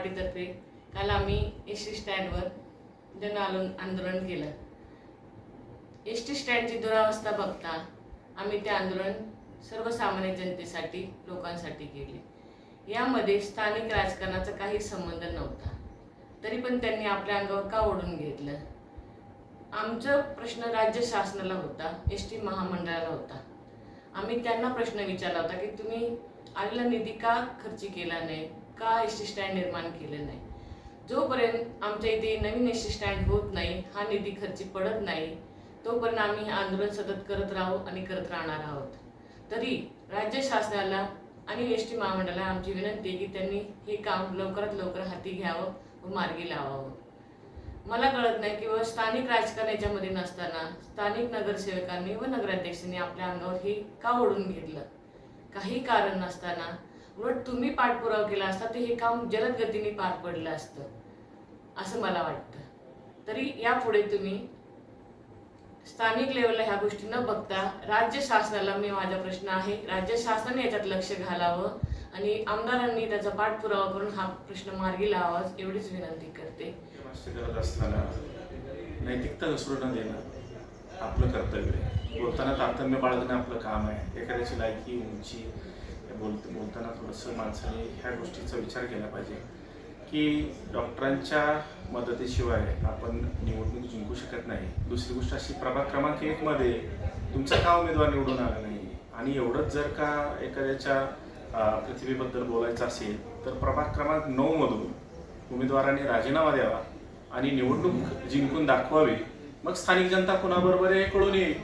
पार्टीतर्फे काल आम्ही S T स्टँडवर जन आंदोलन केलं. एस टी स्टँडची दुरावस्था बघता आम्ही ते आंदोलन सर्वसामान्य जनतेसाठी लोकांसाठी केले. यामध्ये स्थानिक राजकारणाचा काही संबंध नव्हता. तरी पण त्यांनी आपल्या अंगावर का ओढून घेतलं? आमचा प्रश्न राज्य शासनाला होता एस टी महामंडळाला होता. आम्ही त्यांना प्रश्न विचारला होता की तुम्ही आलेला निधी का खर्ची केला नाही? का एस टी स्टँड निर्माण केलं नाही? जोपर्यंत आमच्या इथे नवीन एस टी स्टँड होत नाही हा निधी खर्ची पडत नाही तोपर्यंत आम्ही हे आंदोलन सतत करत राहू आणि करत राहणार आहोत. तरी राज्य शासनाला आणि एस टी महामंडळाला आमची विनंती आहे की त्यांनी हे काम लवकरात लवकर हाती घ्यावं व मार्गी लावावं. मला कळत नाही किंवा स्थानिक राजकारण याच्यामध्ये नसताना स्थानिक नगरसेवकांनी व नगराध्यक्षांनी आपल्या अंगावर हे का ओढून घेतलं? काही कारण नसताना उलट तुम्ही पाठपुरावा केला असता तर हे काम जलद गतीने पार पडलं असतं असं मला वाटतं. तरी यापुढे तुम्ही स्थानिक लेवलला ह्या गोष्टी न बघता राज्य शासनाला मी माझा प्रश्न आहे राज्य शासनाने याच्यात लक्ष घालावं आणि आमदारांनी त्याचा पाठपुरावा करून हा प्रश्न मार्गी लावावा एवढीच विनंती करते. करत असताना नैतिकता घसरून देणं आपलं कर्तव्य आहे. बोलताना तारतम्य बाळगणं आपलं काम आहे. एखाद्याची लायकी उंची बोल बोलत बोलताना थोडंसं माणसाने ह्या गोष्टीचा विचार केला पाहिजे. की डॉक्टरांच्या मदतीशिवाय आपण निवडणूक जिंकू शकत नाही. दुसरी गोष्ट अशी प्रभाग क्रमांक एकमध्ये तुमचा का उमेदवार निवडून आला नाही? आणि एवढंच जर का एखाद्याच्या प्रतिभेबद्दल बोलायचं असेल तर प्रभाग क्रमांक नऊमधून उमेदवारांनी राजीनामा द्यावा आणि निवडणूक जिंकून दाखवावी. मग स्थानिक जनता कोणाबरोबर हे कळून येईल.